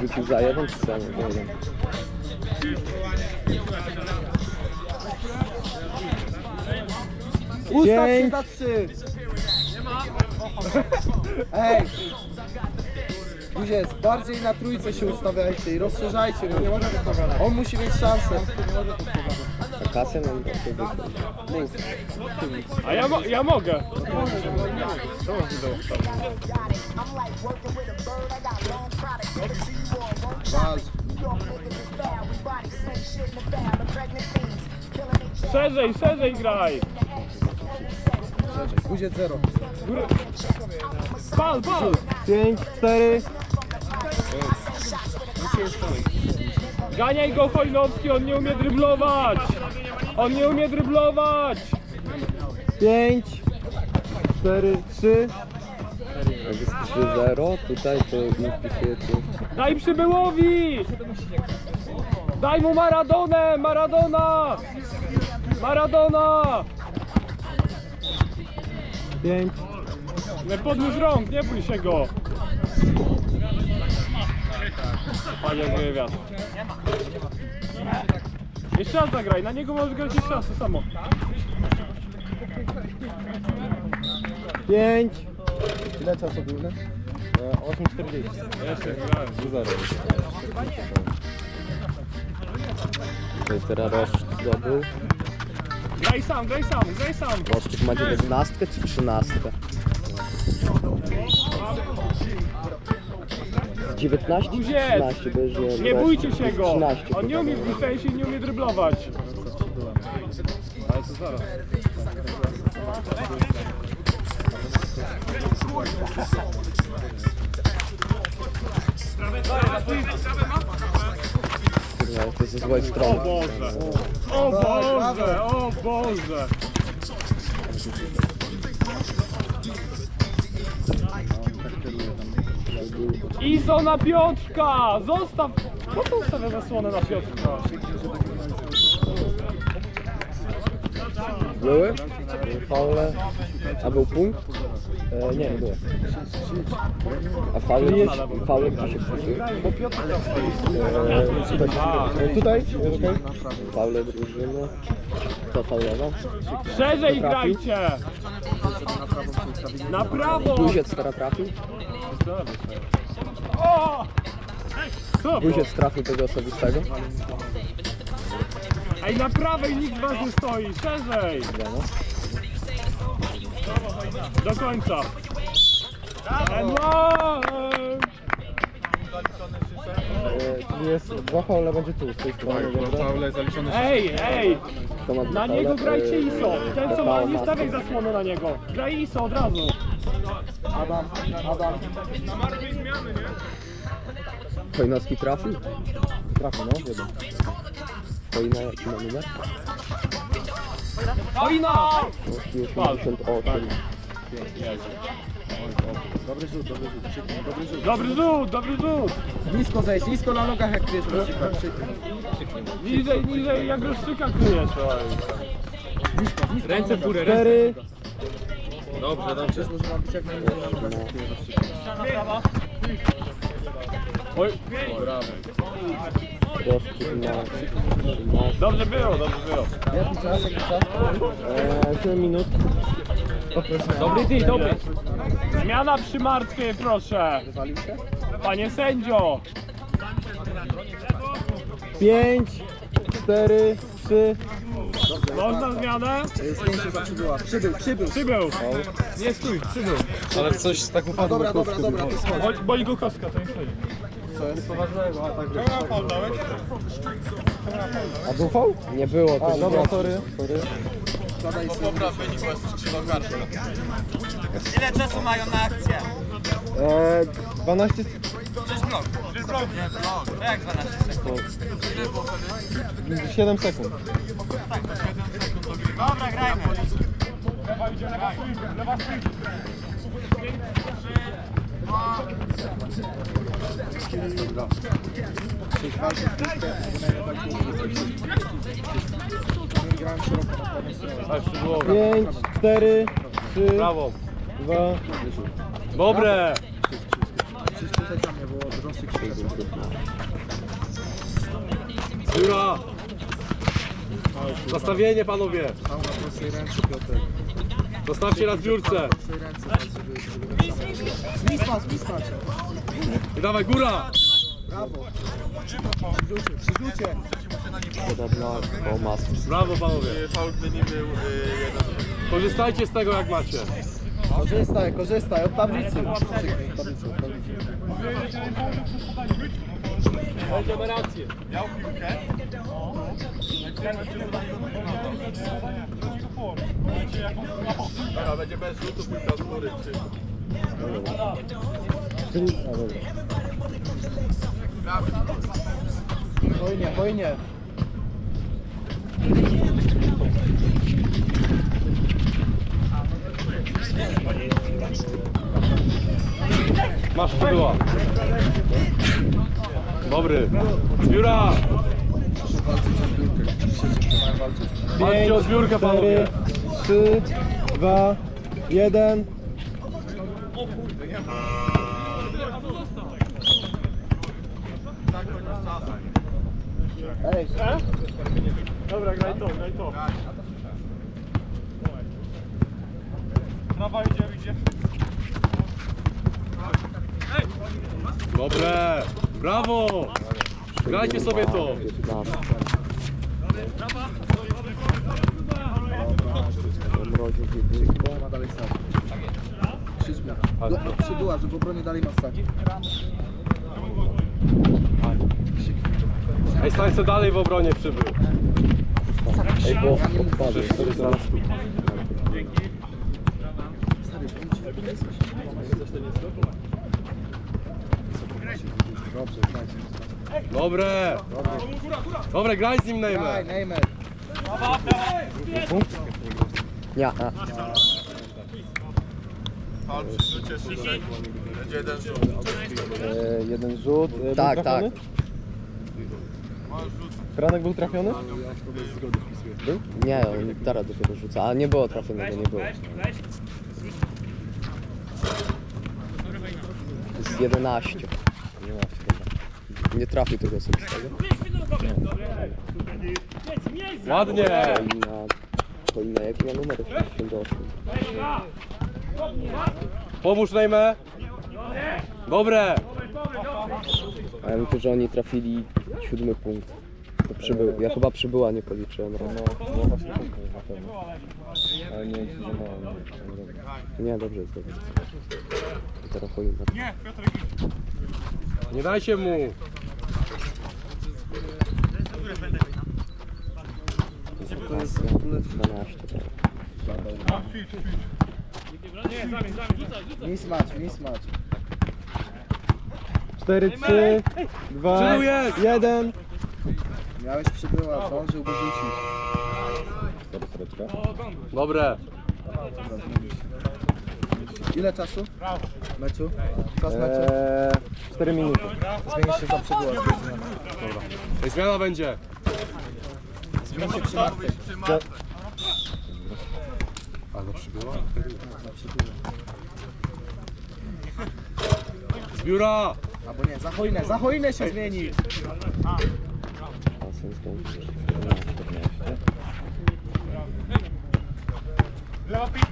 Rzucił za jeden czy co? Nie wiem. Ustaw się za trzy. Ej! Guziec, bardziej na trójce się ustawiajcie i rozszerzajcie go. On musi mieć szansę. Wakacje nam do tego. A ja, mo- ja mogę. Walcz. Szerzej, szerzej graj. Guziec zero. Pal, pal. 5, 4, Ganiaj go Hojnowski, on nie umie dryblować. On nie umie dryblować. 5, 4, 3. Jak jest 3-0, tutaj to nie wpisuje tu. Daj przybyłowi. Daj mu Maradonę, Maradona. Maradona. 5, Nie podniósł rąk, nie bój się go. Panie wywiad. Jeszcze raz zagraj, na niego możesz grać jeszcze raz to samo. 5, Ile czasu był, 8,40. Jeszcze grałem. 0. To jest teraz Roszczyk zdobył. Graj sam, graj sam, graj sam. Roszczyk ma 19 czy 13? 19 czy Guziec! 13? Bo już wiem, Nie bójcie się go. 13 On nie umie chyba. w defensie i nie umie dryblować. Ale to zaraz. Kurwa, to jest ze złej O strony. Boże. O Boże, o Boże. Izo na Piotrka! Zostaw! Po co ustawia zasłonę na Piotrka? Były? Faule. A był punkt? E, nie, nie było. A faule gdzieś, faule gdzie się wpisuje? E, tutaj, e, tutaj, tutaj. Faule drużyny. Kto faulował? Szerzej Trafił? grajcie! Na prawo! Guziec teraz trafił? O! Co? Guziec trafił tego osobistego? Ej, na prawej nikt was nie stoi! Szerzej! Wiadomo. Do końca! And one! Tu jest dwa faule będzie tu, z tej strony. dobra? Ej, ej! Kto ma dwa Na faule? niego grajcie E, ISO! Ten co ma, Kakao nie stawiaj zasłony na niego! Graj ISO od razu! Adam, Adam. Chojnowski trafił? Trafił, no, jeden. Chojna, jaki ma numer? Wojna! Chojnowski 88. Dobry rzut, dobry rzut. Krzyknij, Dobry rzut. Dobry rzut, dobry rzut! Nisko zejść, nisko na nogach jak kryjesz na. Krzyknij. Niżej, niżej, jak rozszyka kryjesz! Ręce w górę, Cztery. Dobrze, dobrze. Przecież może mam być jak najmniej. Oj, Roszczyk na 13. dobrze było, dobrze było. Jaki czas, jaki czas? Eee, 7 minut. Dobry ty, dobry. Zmiana przy martwie, proszę. Panie sędzio. 5, 4, 3. Można zmianę? Zdjęcie za przybyła. Przybył, przybył. Przybył. Nie stój, przybył. Ale coś tak upadło. dobra, dobra, dobra, to. Chodź, boli go kostka, to nie schodzi. Co jest poważnego, a tak A był? Nie było. To A, nie dobra, sorry. sorry. Składaj sobie. Ile czasu mają na akcję? Eee, 12 To jak 12 sekund? 7 sekund. Dobra, grajmy. Chodź, przydłoga. 5, 4, 3, Brawo. 2. Dobre. Przyspieszać na mnie było Biura! Nastawienie panowie! Stał na prostej ręce, Piotr. Zostawcie na zbiórce! tak, Mismacz, mismacz. Dawaj, góra! Brawo. Przy rzucie, przy rzucie. Podobno o masę. Brawo panowie! Korzystajcie z tego jak macie. Korzystaj, korzystaj, od tablicy. Czekaj, od tablicy, od tablicy. Będziemy rację. Hojnie, hojnie. Masz była. Dobry. Zbióra! Walczcie o zbiórkę panowie. 3, 2, 1. Ej, Dobra, graj to, graj to. Trawa idzie, idzie. Dobre! Brawo! Grajcie sobie to! 15. Mroził piłkę. ma dalej stać. Do przybyła, że w obronie dalej ma stać. Ej, stań co dalej w obronie przybył. Ej, bo odpadł. Stary, bądź Dobrze, grajcie. Dobre! Dobre, graj z nim Graj, Neymar. Neymar. Nie, a. E, jeden rzut. E, Tak, był trafiony? Franek był trafiony? Był? Nie, on teraz dopiero rzuca, a nie było trafionego, nie było. To jest 11. 11, dobra. Nie trafił tego osobistego. Ładnie! Powinna, powinna jaki ma numer? 88. Pomóż Neymę. Dobre. A ja myślę, że oni trafili siódmy punkt. To przybył. Ja chyba przybyła nie policzyłem raz. No, właśnie na pewno. Ale nie wiem, czy mało. Nie, dobrze jest dobrze. Teraz chuj na... Nie daj się mu. Zapas, tak. 12. Nie, zamień, zamień, rzucaj, rzucaj. Mismatch, mismatch. 4, 3, 2, 1. Miałeś przybyła, zdążył rzucić. O. Dobre. Ile czasu? Meczu? Czas meczu? 4 minuty. Zmieni się za przybyła. Zmiana będzie. Zmieni się przy martwych martwej. Ale przybyła? Zbióra! Albo nie, za hojnę, za się zmieni. A sens kończy. 14, 14.